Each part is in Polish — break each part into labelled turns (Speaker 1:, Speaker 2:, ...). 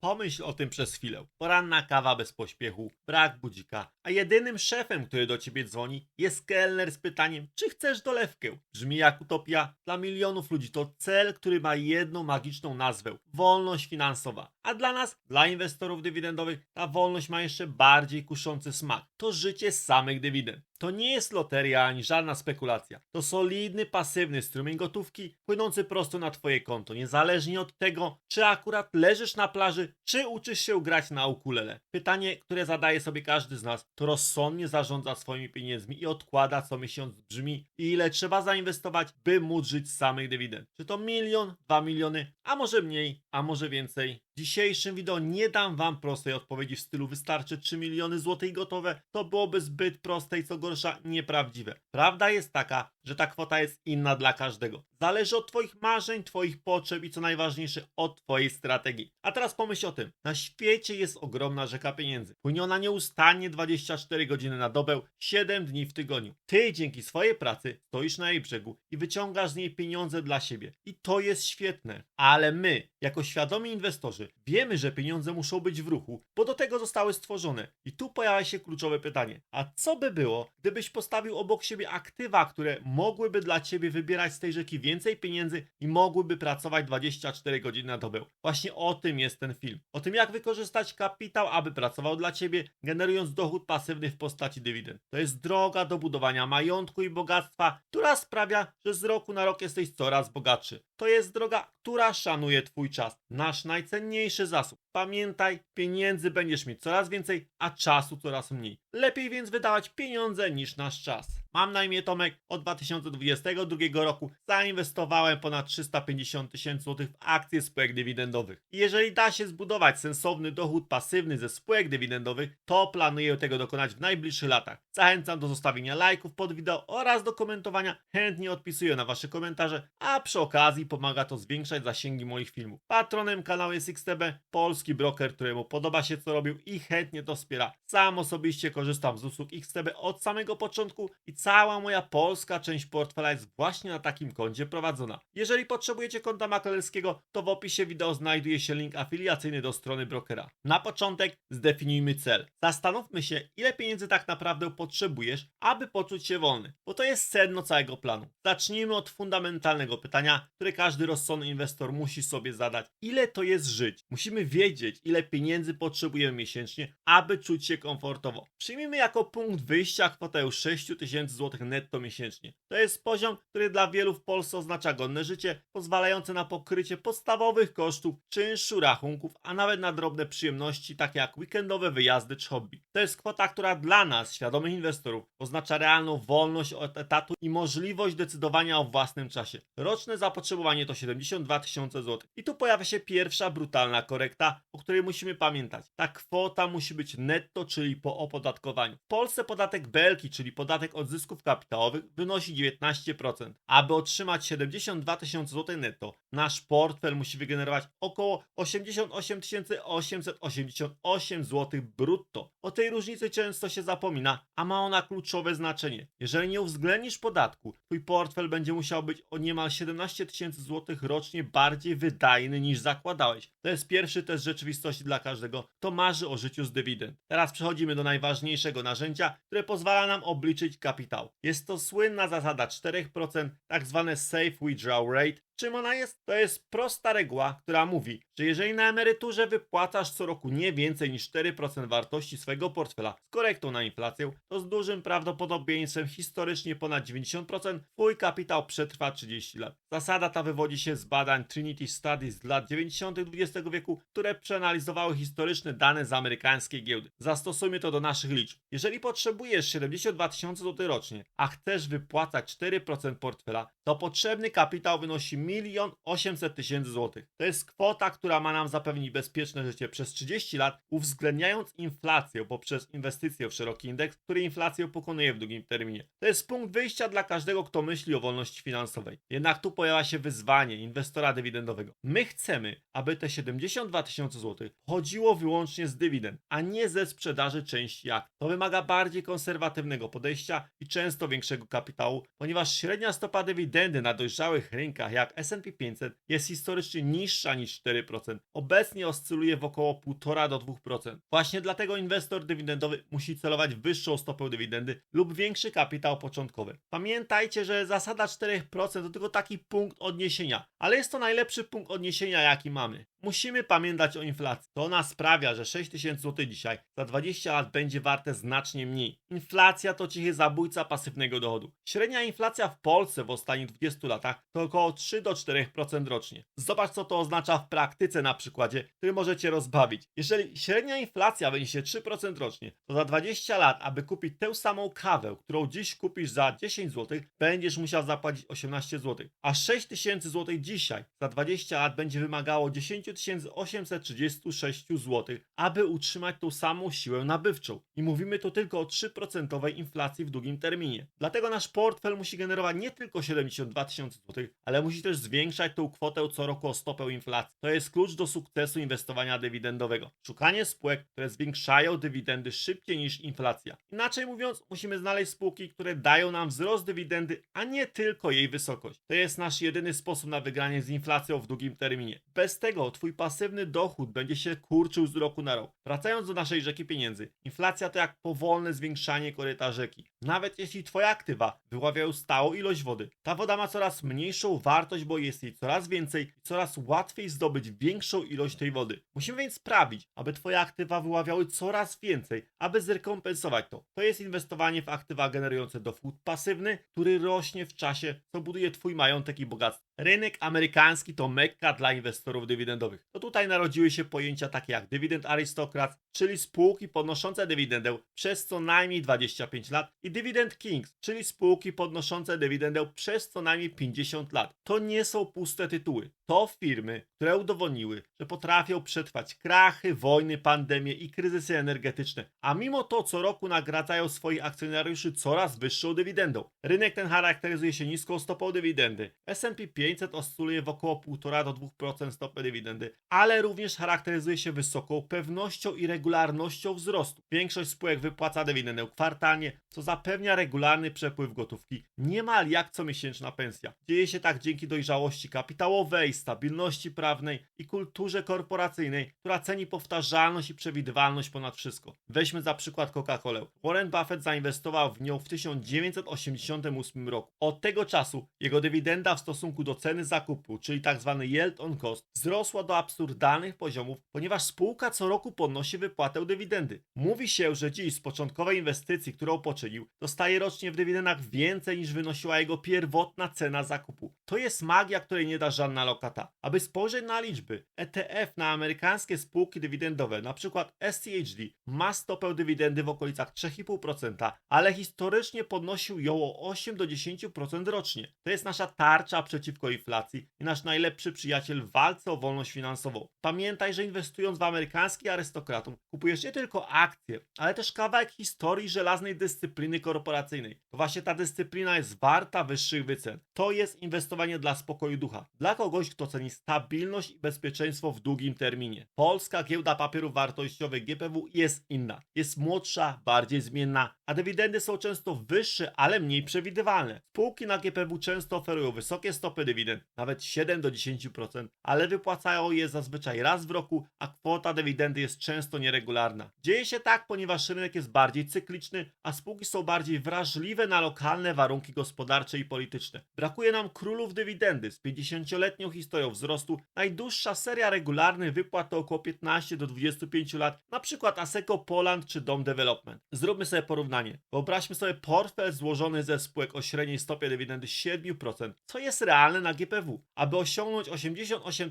Speaker 1: Pomyśl o tym przez chwilę. Poranna kawa bez pośpiechu, brak budzika, a jedynym szefem, który do ciebie dzwoni, jest kelner z pytaniem, czy chcesz dolewkę. Brzmi jak utopia. Dla milionów ludzi to cel, który ma jedną magiczną nazwę wolność finansowa. A dla nas, dla inwestorów dywidendowych, ta wolność ma jeszcze bardziej kuszący smak. To życie samych dywidend. To nie jest loteria ani żadna spekulacja. To solidny, pasywny strumień gotówki płynący prosto na Twoje konto, niezależnie od tego, czy akurat leżysz na plaży, czy uczysz się grać na ukulele. Pytanie, które zadaje sobie każdy z nas, to rozsądnie zarządza swoimi pieniędzmi i odkłada co miesiąc brzmi, ile trzeba zainwestować, by móc żyć z samych dywidend. Czy to milion, dwa miliony, a może mniej, a może więcej. W dzisiejszym wideo nie dam wam prostej odpowiedzi w stylu wystarczy 3 miliony złotych gotowe. To byłoby zbyt proste i co gorsza nieprawdziwe. Prawda jest taka, że ta kwota jest inna dla każdego. Zależy od twoich marzeń, twoich potrzeb i co najważniejsze od twojej strategii. A teraz pomyśl o tym. Na świecie jest ogromna rzeka pieniędzy. Płynie ona nieustannie 24 godziny na dobę, 7 dni w tygodniu. Ty dzięki swojej pracy stoisz na jej brzegu i wyciągasz z niej pieniądze dla siebie. I to jest świetne. Ale my, jako świadomi inwestorzy, wiemy, że pieniądze muszą być w ruchu, bo do tego zostały stworzone. I tu pojawia się kluczowe pytanie. A co by było, gdybyś postawił obok siebie aktywa, które mogłyby dla ciebie wybierać z tej rzeki więcej pieniędzy i mogłyby pracować 24 godziny na dobę? Właśnie o tym jest ten film. O tym, jak wykorzystać kapitał, aby pracował dla ciebie, generując dochód pasywny w postaci dywidend. To jest droga do budowania majątku i bogactwa, która sprawia, że z roku na rok jesteś coraz bogatszy. To jest droga, która szanuje twój czas. Nasz najcenniejszy zasób. Pamiętaj, pieniędzy będziesz mieć coraz więcej, a czasu coraz mniej. Lepiej więc wydawać pieniądze niż nasz czas. Mam na imię Tomek. Od 2022 roku zainwestowałem ponad 350 tysięcy złotych w akcje spółek dywidendowych. I jeżeli da się zbudować sensowny dochód pasywny ze spółek dywidendowych, to planuję tego dokonać w najbliższych latach. Zachęcam do zostawienia lajków pod wideo oraz do komentowania. Chętnie odpisuję na Wasze komentarze, a przy okazji pomaga to zwiększać zasięgi moich filmów. Patronem kanału jest XTB, polski broker, któremu podoba się co robił i chętnie to wspiera. Sam osobiście korzystam z usług XTB od samego początku i cała moja polska część portfela jest właśnie na takim koncie prowadzona. Jeżeli potrzebujecie konta maklerskiego, to w opisie wideo znajduje się link afiliacyjny do strony brokera. Na początek zdefiniujmy cel. Zastanówmy się, ile pieniędzy tak naprawdę potrzebujesz, aby poczuć się wolny, bo to jest sedno całego planu. Zacznijmy od fundamentalnego pytania, które każdy rozsądny inwestor musi sobie zadać. Ile to jest żyć? Musimy wiedzieć, ile pieniędzy potrzebujemy miesięcznie, aby czuć się komfortowo. Przyjmijmy jako punkt wyjścia kwotę 6 tysięcy złotych netto miesięcznie. To jest poziom, który dla wielu w Polsce oznacza godne życie, pozwalające na pokrycie podstawowych kosztów, czynszu, rachunków, a nawet na drobne przyjemności, takie jak weekendowe wyjazdy czy hobby. To jest kwota, która dla nas, świadomych inwestorów, oznacza realną wolność od etatu i możliwość decydowania o własnym czasie. Roczne zapotrzebowanie to 72 tysiące złotych. I tu pojawia się pierwsza brutalna korekta, o której musimy pamiętać. Ta kwota musi być netto, czyli po opodatkowaniu. W Polsce podatek Belki, czyli podatek od zysków kapitałowych, wynosi 19%. Aby otrzymać 72 tysiące złotych netto, nasz portfel musi wygenerować około 88 888 zł brutto. O tej różnicy często się zapomina, a ma ona kluczowe znaczenie. Jeżeli nie uwzględnisz podatku, twój portfel będzie musiał być o niemal 17 tysięcy złotych rocznie bardziej wydajny niż zakładałeś. To jest pierwszy test rzeczywistości dla każdego, kto marzy o życiu z dywidend. Teraz przechodzimy do najważniejszego narzędzia, które pozwala nam obliczyć kapitał. Jest to słynna zasada 4%, tak zwane Safe Withdrawal Rate. Czym ona jest? To jest prosta reguła, która mówi, że jeżeli na emeryturze wypłacasz co roku nie więcej niż 4% wartości swojego portfela z korektą na inflację, to z dużym prawdopodobieństwem historycznie ponad 90% twój kapitał przetrwa 30 lat. Zasada ta wywodzi się z badań Trinity Studies z lat 90. XX wieku, które przeanalizowały historyczne dane z amerykańskiej giełdy. Zastosujmy to do naszych liczb. Jeżeli potrzebujesz 72 tysiące złotych rocznie, a chcesz wypłacać 4% portfela, to potrzebny kapitał wynosi 1 800 tysięcy złotych. To jest kwota, która ma nam zapewnić bezpieczne życie przez 30 lat, uwzględniając inflację poprzez inwestycje w szeroki indeks, który inflację pokonuje w długim terminie. To jest punkt wyjścia dla każdego, kto myśli o wolności finansowej. Jednak tu pojawia się wyzwanie inwestora dywidendowego. My chcemy, aby te 72 tysiące złotych pochodziło wyłącznie z dywidend, a nie ze sprzedaży części akt. To wymaga bardziej konserwatywnego podejścia i często większego kapitału, ponieważ średnia stopa dywidendy na dojrzałych rynkach jak S&P 500 jest historycznie niższa niż 4%. Obecnie oscyluje w około 1,5 do 2%. Właśnie dlatego inwestor dywidendowy musi celować w wyższą stopę dywidendy lub większy kapitał początkowy. Pamiętajcie, że zasada 4% to tylko taki punkt odniesienia, ale jest to najlepszy punkt odniesienia jaki mamy. Musimy pamiętać o inflacji. To ona sprawia, że 6000 zł dzisiaj za 20 lat będzie warte znacznie mniej. Inflacja to cichy zabójca pasywnego dochodu. Średnia inflacja w Polsce w ostatnich 20 latach to około 3 do 4% rocznie. Zobacz co to oznacza w praktyce na przykładzie, który możecie rozbawić. Jeżeli średnia inflacja wyniesie 3% rocznie, to za 20 lat, aby kupić tę samą kawę, którą dziś kupisz za 10 zł, będziesz musiał zapłacić 18 zł. A 6000 zł dzisiaj za 20 lat będzie wymagało 10 836 zł, aby utrzymać tą samą siłę nabywczą. I mówimy tu tylko o 3% inflacji w długim terminie. Dlatego nasz portfel musi generować nie tylko 72 tysiące zł, ale musi też zwiększać tą kwotę co roku o stopę inflacji. To jest klucz do sukcesu inwestowania dywidendowego. Szukanie spółek, które zwiększają dywidendy szybciej niż inflacja. Inaczej mówiąc, musimy znaleźć spółki, które dają nam wzrost dywidendy, a nie tylko jej wysokość. To jest nasz jedyny sposób na wygranie z inflacją w długim terminie. Bez tego twój pasywny dochód będzie się kurczył z roku na rok. Wracając do naszej rzeki pieniędzy, inflacja to jak powolne zwiększanie koryta rzeki. Nawet jeśli twoje aktywa wyławiają stałą ilość wody, ta woda ma coraz mniejszą wartość, bo jest jej coraz więcej i coraz łatwiej zdobyć większą ilość tej wody. Musimy więc sprawić, aby twoje aktywa wyławiały coraz więcej, aby zrekompensować to. To jest inwestowanie w aktywa generujące dochód pasywny, który rośnie w czasie, co buduje twój majątek i bogactwo. Rynek amerykański to mekka dla inwestorów dywidendowych. To tutaj narodziły się pojęcia takie jak dywidend arystokrat, czyli spółki podnoszące dywidendę przez co najmniej 25 lat i dywidend kings, czyli spółki podnoszące dywidendę przez co najmniej 50 lat. To nie są puste tytuły. To firmy, które udowodniły, że potrafią przetrwać krachy, wojny, pandemie i kryzysy energetyczne, a mimo to co roku nagradzają swoich akcjonariuszy coraz wyższą dywidendą. Rynek ten charakteryzuje się niską stopą dywidendy. S&P 500 oscyluje w około 1,5 do 2% stopy dywidendy, ale również charakteryzuje się wysoką pewnością i regularnością wzrostu. Większość spółek wypłaca dywidendę kwartalnie, co zapewnia regularny przepływ gotówki, niemal jak comiesięczna pensja. Dzieje się tak dzięki dojrzałości kapitałowej, stabilności prawnej i kulturze korporacyjnej, która ceni powtarzalność i przewidywalność ponad wszystko. Weźmy za przykład Coca-Colę. Warren Buffett zainwestował w nią w 1988 roku. Od tego czasu jego dywidenda w stosunku do ceny zakupu, czyli tzw. yield on cost, wzrosła do absurdalnych poziomów, ponieważ spółka co roku podnosi wypłatę dywidendy. Mówi się, że dziś z początkowej inwestycji, którą poczynił, dostaje rocznie w dywidendach więcej niż wynosiła jego pierwotna cena zakupu. To jest magia, której nie da żadna lokata. Aby spojrzeć na liczby, ETF na amerykańskie spółki dywidendowe, np. SCHD, ma stopę dywidendy w okolicach 3,5%, ale historycznie podnosił ją o 8 do 10% rocznie. To jest nasza tarcza przeciwko inflacji i nasz najlepszy przyjaciel w walce o wolność finansową. Pamiętaj, że inwestując w amerykański arystokratum, kupujesz nie tylko akcje, ale też kawałek historii żelaznej dyscypliny korporacyjnej. To właśnie ta dyscyplina jest warta wyższych wycen. To jest inwestowanie dla spokoju ducha. Dla kogoś, kto ceni stabilność i bezpieczeństwo w długim terminie. Polska giełda papierów wartościowych GPW jest inna. Jest młodsza, bardziej zmienna, a dywidendy są często wyższe, ale mniej przewidywalne. Spółki na GPW często oferują wysokie stopy dywidend, nawet 7 do 10%, ale wypłacają je zazwyczaj raz w roku, a kwota dywidendy jest często nieregularna. Dzieje się tak, ponieważ rynek jest bardziej cykliczny, a spółki są bardziej wrażliwe na lokalne warunki gospodarcze i polityczne. Brakuje nam królów dywidendy z 50-letnią historią wzrostu. Najdłuższa seria regularnych wypłat to około 15 do 25 lat, na przykład Aseco Poland czy Dom Development. Zróbmy sobie porównanie. Wyobraźmy sobie portfel złożony ze spółek o średniej stopie dywidendy 7%, co jest realne na GPW. Aby osiągnąć 88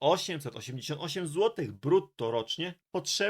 Speaker 1: 888 zł brutto rocznie,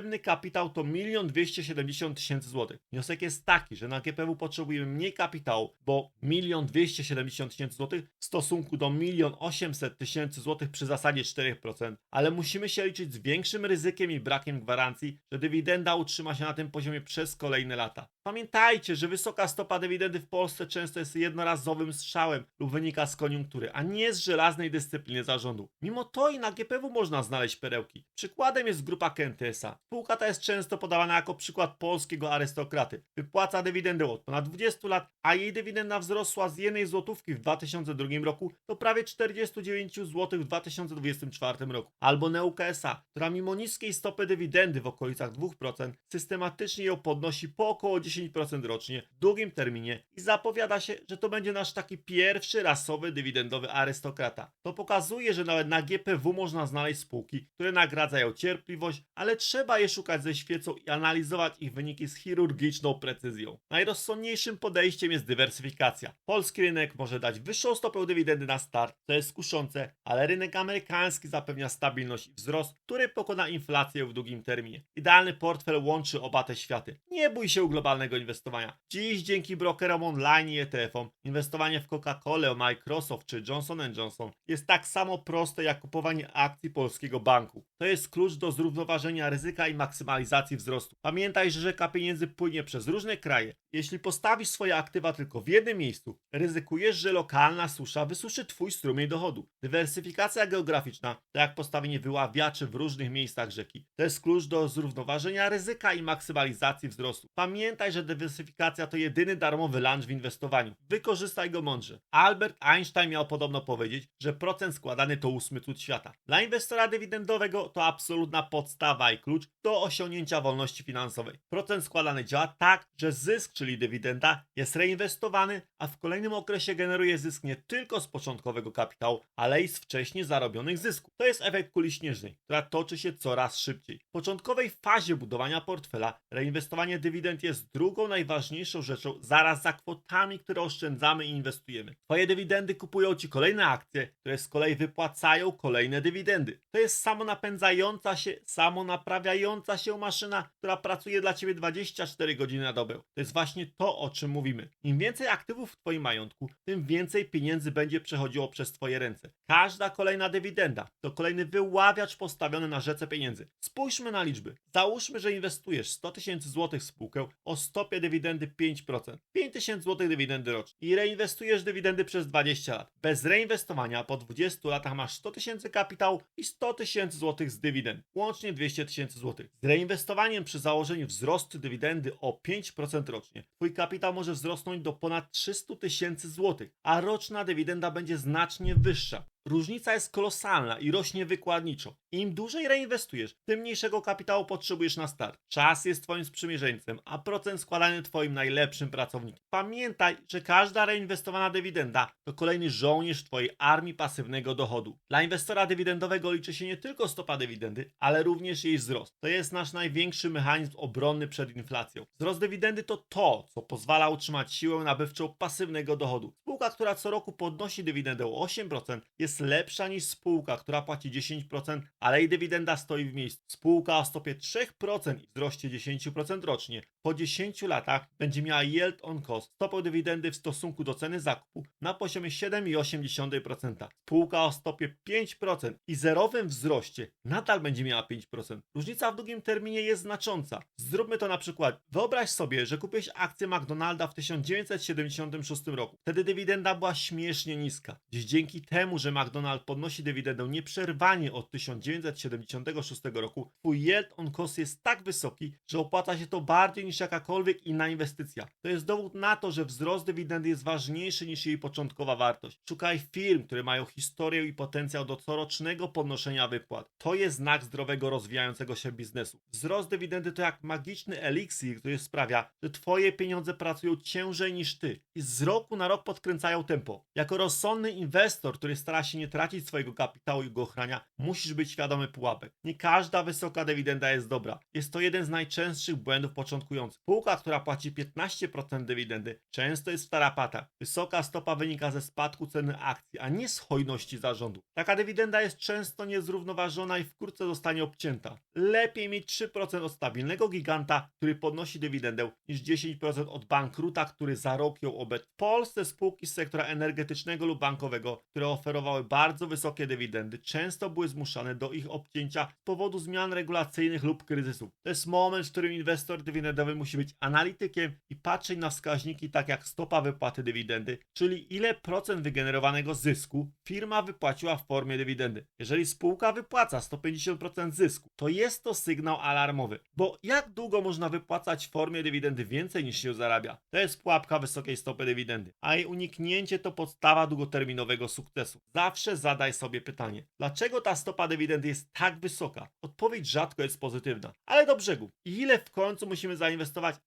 Speaker 1: potrzebny kapitał to 1 270 tysięcy złotych. Wniosek jest taki, że na GPW potrzebujemy mniej kapitału, bo 1 270 tysięcy złotych w stosunku do 1 800 tysięcy złotych przy zasadzie 4%, ale musimy się liczyć z większym ryzykiem i brakiem gwarancji, że dywidenda utrzyma się na tym poziomie przez kolejne lata. Pamiętajcie, że wysoka stopa dywidendy w Polsce często jest jednorazowym strzałem lub wynika z koniunktury, a nie z żelaznej dyscypliny zarządu. Mimo to i na GPW można znaleźć perełki. Przykładem jest grupa KNTSA. Spółka ta jest często podawana jako przykład polskiego arystokraty. Wypłaca dywidendę od ponad 20 lat, a jej dywidenda wzrosła z jednej złotówki w 2002 roku do prawie 49 zł w 2024 roku. Albo Neuka SA, która mimo niskiej stopy dywidendy w okolicach 2% systematycznie ją podnosi po około 10% rocznie w długim terminie i zapowiada się, że to będzie nasz taki pierwszy rasowy dywidendowy arystokrata. To pokazuje, że nawet na GPW można znaleźć spółki, które nagradzają cierpliwość, ale trzeba szukać ze świecą i analizować ich wyniki z chirurgiczną precyzją. Najrozsądniejszym podejściem jest dywersyfikacja. Polski rynek może dać wyższą stopę dywidendy na start, to jest kuszące, ale rynek amerykański zapewnia stabilność i wzrost, który pokona inflację w długim terminie. Idealny portfel łączy oba te światy. Nie bój się globalnego inwestowania. Dziś dzięki brokerom online i ETF-om inwestowanie w Coca-Colę, Microsoft czy Johnson Johnson jest tak samo proste jak kupowanie akcji polskiego banku. To jest klucz do zrównoważenia ryzyka i maksymalizacji wzrostu. Pamiętaj, że rzeka pieniędzy płynie przez różne kraje. Jeśli postawisz swoje aktywa tylko w jednym miejscu, ryzykujesz, że lokalna susza wysuszy twój strumień dochodu. Dywersyfikacja geograficzna to jak postawienie wyławiaczy w różnych miejscach rzeki. To jest klucz do zrównoważenia ryzyka i maksymalizacji wzrostu. Pamiętaj, że dywersyfikacja to jedyny darmowy lunch w inwestowaniu. Wykorzystaj go mądrze. Albert Einstein miał podobno powiedzieć, że procent składany to ósmy cud świata. Dla inwestora dywidendowego to absolutna podstawa i klucz do osiągnięcia wolności finansowej. Procent składany działa tak, że zysk, czyli dywidenda, jest reinwestowany, a w kolejnym okresie generuje zysk nie tylko z początkowego kapitału, ale i z wcześniej zarobionych zysków. To jest efekt kuli śnieżnej, która toczy się coraz szybciej. W początkowej fazie budowania portfela reinwestowanie dywidend jest drugą najważniejszą rzeczą zaraz za kwotami, które oszczędzamy i inwestujemy. Twoje dywidendy kupują Ci kolejne akcje, które z kolei wypłacają kolejne dywidendy. To jest samonapędzająca się, samonaprawiająca się maszyna, która pracuje dla Ciebie 24 godziny na dobę. To jest właśnie to, o czym mówimy. Im więcej aktywów w Twoim majątku, tym więcej pieniędzy będzie przechodziło przez Twoje ręce. Każda kolejna dywidenda to kolejny wyławiacz postawiony na rzece pieniędzy. Spójrzmy na liczby. Załóżmy, że inwestujesz 100 tysięcy złotych w spółkę o stopie dywidendy 5%. 5 tysięcy złotych dywidendy rocznie. I reinwestujesz dywidendy przez 20 lat. Bez reinwestowania po 20 latach masz 100 tysięcy kapitału i 100 tysięcy złotych z dywidend. Łącznie 200 tysięcy złotych. Z reinwestowaniem przy założeniu wzrostu dywidendy o 5% rocznie, twój kapitał może wzrosnąć do ponad 300 tysięcy złotych, a roczna dywidenda będzie znacznie wyższa. Różnica jest kolosalna i rośnie wykładniczo. Im dłużej reinwestujesz, tym mniejszego kapitału potrzebujesz na start. Czas jest twoim sprzymierzeńcem, a procent składany twoim najlepszym pracownikiem. Pamiętaj, że każda reinwestowana dywidenda to kolejny żołnierz twojej armii pasywnego dochodu. Dla inwestora dywidendowego liczy się nie tylko stopa dywidendy, ale również jej wzrost. To jest nasz największy mechanizm obronny przed inflacją. Wzrost dywidendy to to, co pozwala utrzymać siłę nabywczą pasywnego dochodu. Spółka, która co roku podnosi dywidendę o 8%, jest lepsza niż spółka, która płaci 10%, ale jej dywidenda stoi w miejscu. Spółka o stopie 3% i wzroście 10% rocznie po 10 latach będzie miała yield on cost, stopę dywidendy w stosunku do ceny zakupu na poziomie 7,8%. Spółka o stopie 5% i zerowym wzroście nadal będzie miała 5%. Różnica w długim terminie jest znacząca. Zróbmy to na przykład. Wyobraź sobie, że kupiłeś akcję McDonalda w 1976 roku. Wtedy dywidenda była śmiesznie niska. Dziś dzięki temu, że McDonald podnosi dywidendę nieprzerwanie od 1976 roku, twój yield on cost jest tak wysoki, że opłaca się to bardziej niż jakakolwiek inna inwestycja. To jest dowód na to, że wzrost dywidendy jest ważniejszy niż jej początkowa wartość. Szukaj firm, które mają historię i potencjał do corocznego podnoszenia wypłat. To jest znak zdrowego, rozwijającego się biznesu. Wzrost dywidendy to jak magiczny eliksir, który sprawia, że twoje pieniądze pracują ciężej niż ty i z roku na rok podkręcają tempo. Jako rozsądny inwestor, który stara się nie tracić swojego kapitału i go ochrania, musisz być świadomy pułapek. Nie każda wysoka dywidenda jest dobra. Jest to jeden z najczęstszych błędów początkujących. Spółka, która płaci 15% dywidendy, często jest w tarapatach. Wysoka stopa wynika ze spadku ceny akcji, a nie z hojności zarządu. Taka dywidenda jest często niezrównoważona i wkrótce zostanie obcięta. Lepiej mieć 3% od stabilnego giganta, który podnosi dywidendę, niż 10% od bankruta, który za rok ją obet. W Polsce spółki z sektora energetycznego lub bankowego, które oferowały bardzo wysokie dywidendy, często były zmuszane do ich obcięcia z powodu zmian regulacyjnych lub kryzysów. To jest moment, w którym inwestor dywidendowy musi być analitykiem i patrzeć na wskaźniki tak jak stopa wypłaty dywidendy, czyli ile procent wygenerowanego zysku firma wypłaciła w formie dywidendy. Jeżeli spółka wypłaca 150% zysku, to jest to sygnał alarmowy, bo jak długo można wypłacać w formie dywidendy więcej niż się zarabia? To jest pułapka wysokiej stopy dywidendy, a jej Uniknięcie to podstawa długoterminowego sukcesu. Zawsze zadaj sobie pytanie, dlaczego ta stopa dywidendy jest tak wysoka? Odpowiedź rzadko jest pozytywna, ale do brzegu. Ile w końcu musimy zainwestować,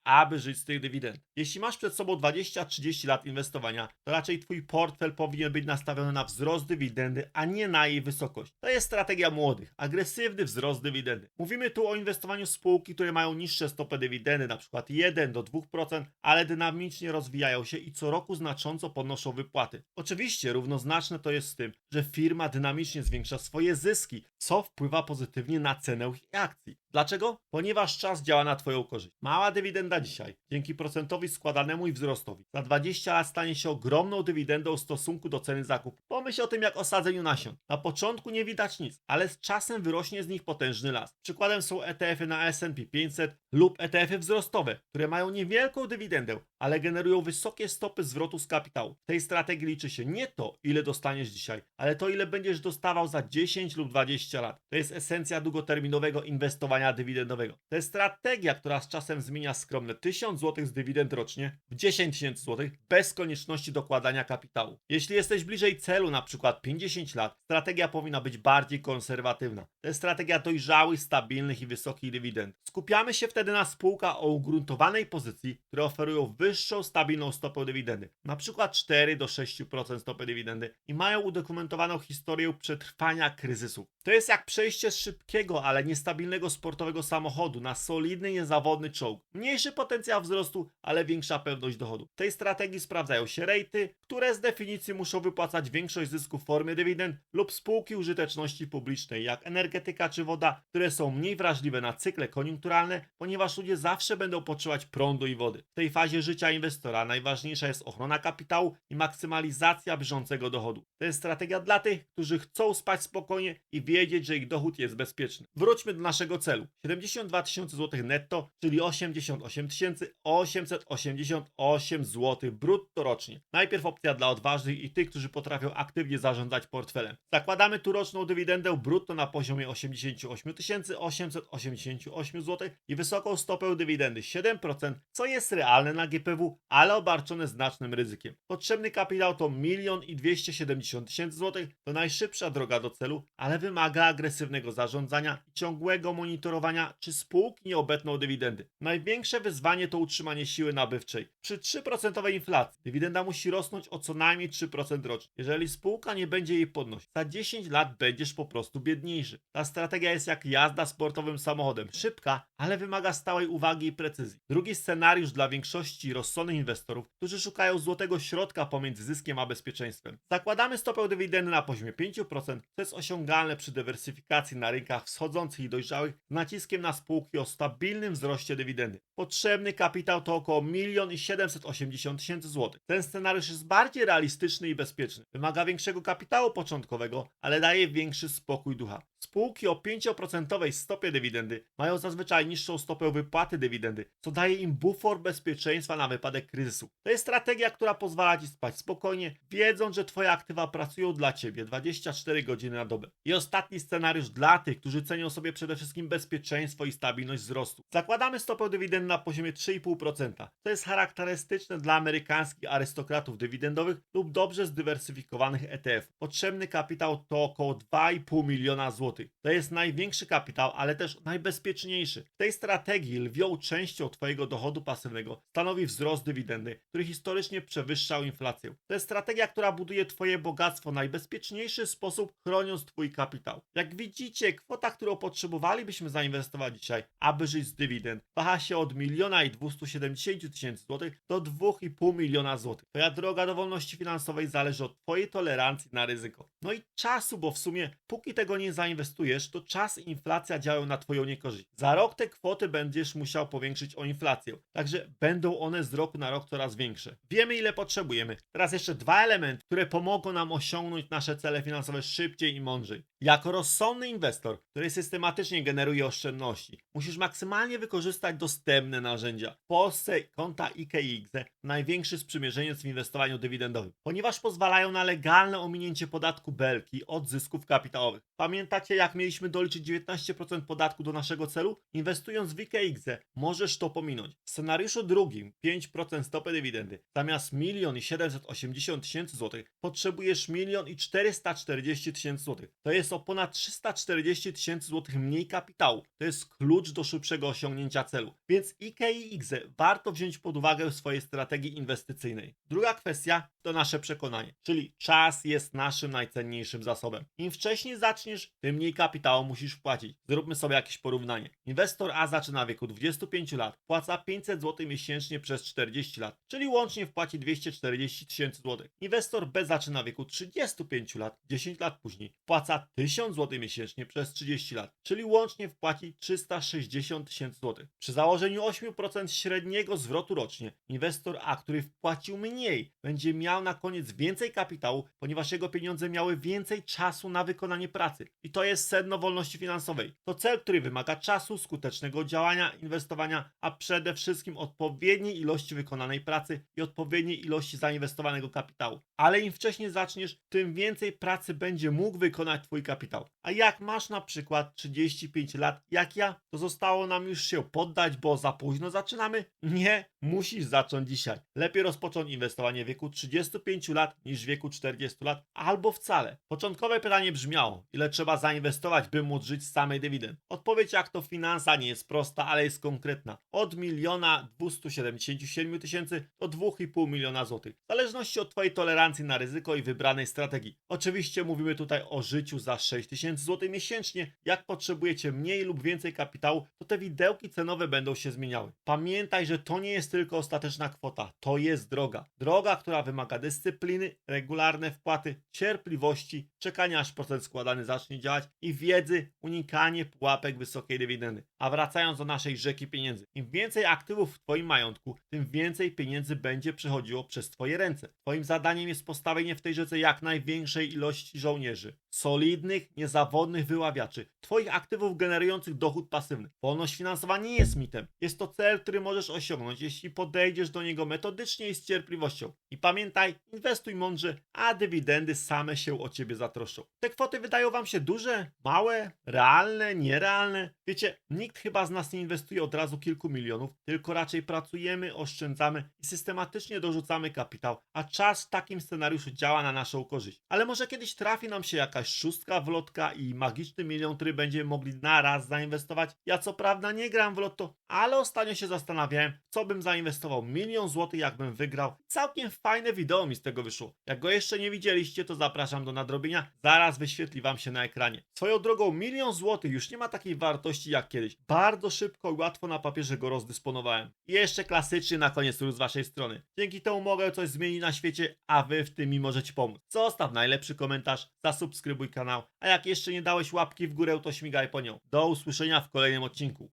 Speaker 1: aby żyć z tych dywidend? Jeśli masz przed sobą 20-30 lat inwestowania, to raczej twój portfel powinien być nastawiony na wzrost dywidendy, a nie na jej wysokość. To jest strategia młodych, agresywny wzrost dywidendy. Mówimy tu o inwestowaniu w spółki, które mają niższe stopy dywidendy, przykład 1 do 2%, ale dynamicznie rozwijają się i co roku znacząco podnoszą wypłaty. Oczywiście równoznaczne to jest z tym, że firma dynamicznie zwiększa swoje zyski, co wpływa pozytywnie na cenę ich akcji. Dlaczego? Ponieważ czas działa na Twoją korzyść. Mała dywidenda dzisiaj, dzięki procentowi składanemu i wzrostowi, za 20 lat stanie się ogromną dywidendą w stosunku do ceny zakupu. Pomyśl o tym jak o sadzeniu nasion. Na początku nie widać nic, ale z czasem wyrośnie z nich potężny las. Przykładem są ETF-y na S&P 500 lub ETF-y wzrostowe, które mają niewielką dywidendę, ale generują wysokie stopy zwrotu z kapitału. W tej strategii liczy się nie to, ile dostaniesz dzisiaj, ale to, ile będziesz dostawał za 10 lub 20 lat. To jest esencja długoterminowego inwestowania dywidendowego. To jest strategia, która z czasem zmienia skromne 1000 zł z dywidend rocznie w 10 tysięcy zł bez konieczności dokładania kapitału. Jeśli jesteś bliżej celu, na przykład 50 lat, strategia powinna być bardziej konserwatywna. To jest strategia dojrzałych, stabilnych i wysokich dywidend. Skupiamy się wtedy na spółkach o ugruntowanej pozycji, które oferują wyższą, stabilną stopę dywidendy, na przykład 4 do 6% stopy dywidendy i mają udokumentowaną historię przetrwania kryzysu. To jest jak przejście z szybkiego, ale niestabilnego sportowego samochodu na solidny, niezawodny czołg. Mniejszy potencjał wzrostu, ale większa pewność dochodu. W tej strategii sprawdzają się rejty, które z definicji muszą wypłacać większość zysku w formie dywidend lub spółki użyteczności publicznej, jak energetyka czy woda, które są mniej wrażliwe na cykle koniunkturalne, ponieważ ludzie zawsze będą potrzebować prądu i wody. W tej fazie życia inwestora najważniejsza jest ochrona kapitału i maksymalizacja bieżącego dochodu. To jest strategia dla tych, którzy chcą spać spokojnie i wiedzieć, że ich dochód jest bezpieczny. Wróćmy do naszego celu. 72 tysiące złotych netto, czyli 88 888 zł brutto rocznie. Najpierw opcja dla odważnych i tych, którzy potrafią aktywnie zarządzać portfelem. Zakładamy tu roczną dywidendę brutto na poziomie 88 888 zł i wysoką stopę dywidendy 7%, co jest realne na GPW, ale obarczone znacznym ryzykiem. Potrzebny kapitał to 1 i 270 tysięcy złotych, to najszybsza droga do celu, ale wymaga agresywnego zarządzania i ciągłego monitorowania, czy spółki nie obetną dywidendy. Największe wyzwanie to utrzymanie siły nabywczej. Przy 3% inflacji dywidenda musi rosnąć o co najmniej 3% rocznie. Jeżeli spółka nie będzie jej podnosić, za 10 lat będziesz po prostu biedniejszy. Ta strategia jest jak jazda sportowym samochodem. Szybka, ale wymaga stałej uwagi i precyzji. Drugi scenariusz dla większości rozsądnych inwestorów, którzy szukają złotego środka pomiędzy zyskiem a bezpieczeństwem. Zakładamy stopę dywidendy na poziomie 5%, co jest osiągalne przy dywersyfikacji na rynkach wschodzących i dojrzałych z naciskiem na spółki o stabilnym wzroście dywidendy. Potrzebny kapitał to około 1 780 tysięcy złotych. Ten scenariusz jest bardziej realistyczny i bezpieczny. Wymaga większego kapitału początkowego, ale daje większy spokój ducha. Spółki o 5% stopie dywidendy mają zazwyczaj niższą stopę wypłaty dywidendy, co daje im bufor bezpieczeństwa na wypadek kryzysu. To jest strategia, która pozwala Ci spać spokojnie, wiedząc, że Twoje aktywa pracują dla Ciebie 24 godziny na dobę. I ostatni scenariusz dla tych, którzy cenią sobie przede wszystkim bezpieczeństwo i stabilność wzrostu. Zakładamy stopę dywidendy na poziomie 3,5%. To jest charakterystyczne dla amerykańskich arystokratów dywidendowych lub dobrze zdywersyfikowanych ETF. Potrzebny kapitał to około 2,5 miliona złotych. To jest największy kapitał, ale też najbezpieczniejszy. W tej strategii lwią częścią Twojego dochodu pasywnego stanowi wzrost dywidendy, który historycznie przewyższał inflację. To jest strategia, która buduje Twoje bogactwo w najbezpieczniejszy sposób, chroniąc Twój kapitał. Jak widzicie, kwota, którą potrzebowalibyśmy zainwestować dzisiaj, aby żyć z dywidend, waha się od miliona i 270 tysięcy złotych do 2,5 miliona złotych. Twoja droga do wolności finansowej zależy od Twojej tolerancji na ryzyko. No i czasu, bo w sumie póki tego nie zainwestujesz, to czas i inflacja działają na Twoją niekorzyść. Za rok te kwoty będziesz musiał powiększyć o inflację, także będą one z roku na rok coraz większe. Wiemy ile potrzebujemy. Teraz jeszcze dwa elementy, które pomogą nam osiągnąć nasze cele finansowe szybciej i mądrzej. Jako rozsądny inwestor, który systematycznie generuje oszczędności, musisz maksymalnie wykorzystać dostępne narzędzia. W Polsce konta IKX największy sprzymierzeniec w inwestowaniu dywidendowym, ponieważ pozwalają na legalne ominięcie podatku belki od zysków kapitałowych. Pamiętacie jak mieliśmy doliczyć 19% podatku do naszego celu? Inwestując w IKX możesz to pominąć. W scenariuszu drugim 5% stopy dywidendy zamiast 1 i 780 tysięcy złotych potrzebujesz 1 i 440 tysięcy złotych. To jest o ponad 340 tysięcy złotych mniej kapitału. To jest klucz do szybszego osiągnięcia celu. Więc IKX warto wziąć pod uwagę w swojej strategii inwestycyjnej. Druga kwestia to nasze przekonanie, czyli czas jest naszym najcenniejszym zasobem. Im wcześniej zaczniesz, tym mniej kapitału musisz wpłacić. Zróbmy sobie jakieś porównanie. Inwestor A zaczyna w wieku 25 lat, płaca 500 zł miesięcznie przez 40 lat, czyli łącznie wpłaci 240 tysięcy złotych. Inwestor B zaczyna w wieku 35 lat, 10 lat później, wpłaca 1000 zł miesięcznie przez 30 lat, czyli łącznie wpłaci 360 tysięcy złotych. Przy założeniu 8% średniego zwrotu rocznie, inwestor A, który wpłacił mniej, będzie miał na koniec więcej kapitału, ponieważ jego pieniądze miały więcej czasu na wykonanie pracy. I to jest sedno wolności finansowej. To cel, który wymaga czasu, skutecznego działania, inwestowania, a przede wszystkim odpowiedniej ilości wykonanej pracy i odpowiedniej ilości zainwestowanego kapitału. Ale im wcześniej zaczniesz, tym więcej pracy będzie mógł wykonać Twój kapitał. A jak masz na przykład 35 lat, jak ja, to zostało nam już się poddać, bo za późno zaczynamy? Nie, musisz zacząć dzisiaj. Lepiej rozpocząć inwestowanie w wieku 35 lat niż w wieku 40 lat, albo wcale. Początkowe pytanie brzmiało, ile trzeba zainwestować, by móc żyć z samej dywidend? Odpowiedź jak to finansa nie jest prosta, ale jest konkretna. Od miliona 277 tysięcy do 2,5 miliona złotych. W zależności od Twojej tolerancji na ryzyko i wybranej strategii. Oczywiście mówimy tutaj o życiu za 6 tysięcy złotych miesięcznie. Jak potrzebujecie mniej lub więcej kapitału, to te widełki cenowe będą się zmieniały. Pamiętaj, że to nie jest tylko ostateczna kwota, to jest droga. Droga, która wymaga dyscypliny, regularne wpłaty, cierpliwości, czekania aż procent składany zacznie działać i wiedzy, unikanie pułapek wysokiej dywidendy. A wracając do naszej rzeki pieniędzy, im więcej aktywów w Twoim majątku, tym więcej pieniędzy będzie przechodziło przez Twoje ręce. Twoim zadaniem jest postawienie w tej rzece jak największej ilości żołnierzy, solidnych, niezawodnych wyławiaczy, Twoich aktywów generujących dochód pasywny. Wolność finansowa nie jest mitem. Jest to cel, który możesz osiągnąć, jeśli podejdziesz do niego metodycznie i z cierpliwością. I pamiętaj, inwestuj mądrze, a dywidendy same się o Ciebie zatroszczą. Te kwoty wydają Wam się duże, małe, realne, nierealne? Wiecie, nikt chyba z nas nie inwestuje od razu kilku milionów, tylko raczej pracujemy, oszczędzamy i systematycznie dorzucamy kapitał, a czas w takim scenariuszu działa na naszą korzyść. Ale może kiedyś trafi nam się jakaś szóstka w lotka i magiczny milion, który będziemy mogli na raz zainwestować. Ja co prawda nie gram w lotto, ale ostatnio się zastanawiałem, co bym zainwestował milion złotych, jakbym wygrał. Całkiem fajne wideo mi z tego wyszło. Jak go jeszcze nie widzieliście, to zapraszam do nadrobienia. Zaraz wyświetli wam się na ekranie. Swoją drogą, milion złotych już nie ma takiej wartości jak kiedyś. Bardzo szybko i łatwo na papierze go rozdysponowałem. I jeszcze klasycznie na koniec ruch z waszej strony. Dzięki temu mogę coś zmienić na świecie, a wy w tym mi możecie pomóc. Zostaw najlepszy komentarz, zasubskrybuj kanał, a jak jeszcze nie dałeś łapki w górę, to śmigaj po nią. Do usłyszenia w kolejnym odcinku.